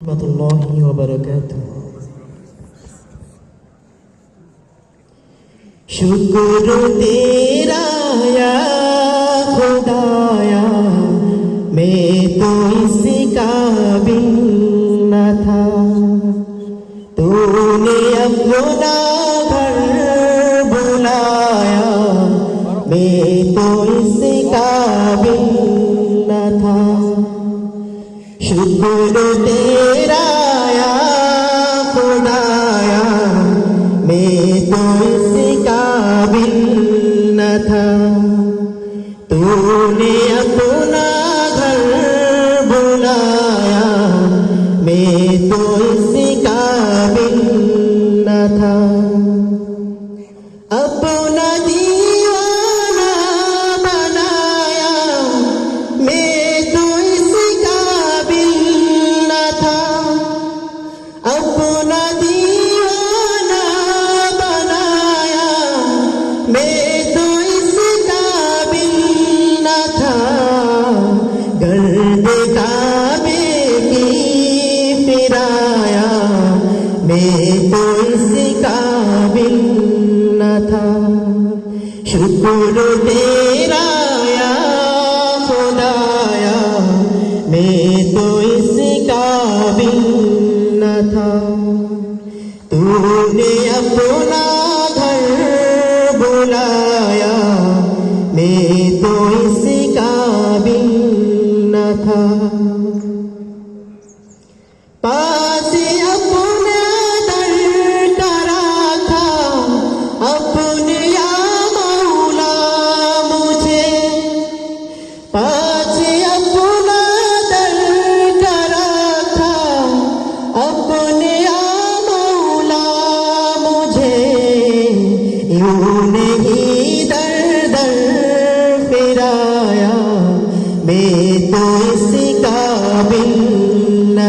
ورحمة الله وبركاته شكر تیرا یا خدایا میں تو اس کا بن نہ تھا تو نے اپنا گھر بلایا میں تو اس کا بن نہ تھا شکر تیرا Apa Guru Dev. Oh,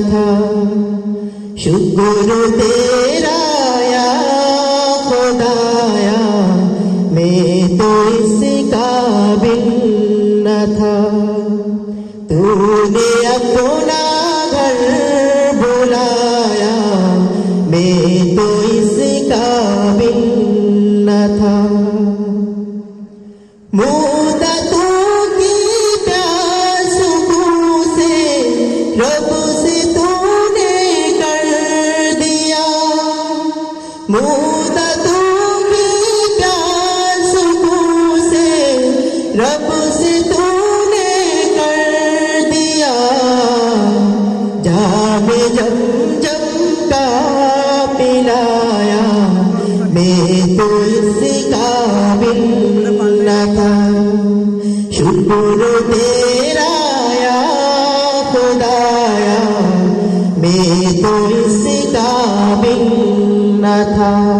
কথা। সুগুরুদের गुरु तेरा या खुदाया मैं तो इसका बिन न था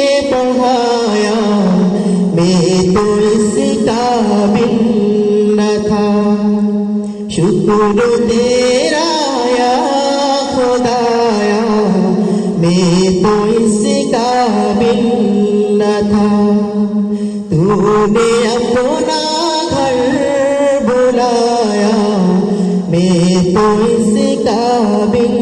মায়া বেতুল সিতাবিন নথা শুকুর তেরায়া খোদায়া বেতুল সিতাবিন নথা তুনে আপনা ঘর বুলায়া বেতুল সিতাবিন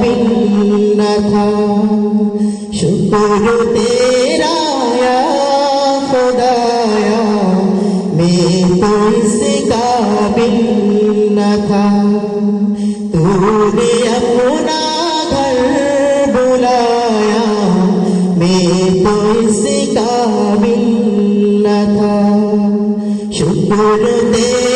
বিন্নথা শুকুর তেরায়া খোদায়া মে তো ইসকা বিন্নথা তুনে আপনা ঘর বুলায়া মে তো ইসকা বিন্নথা শুকুর তেরা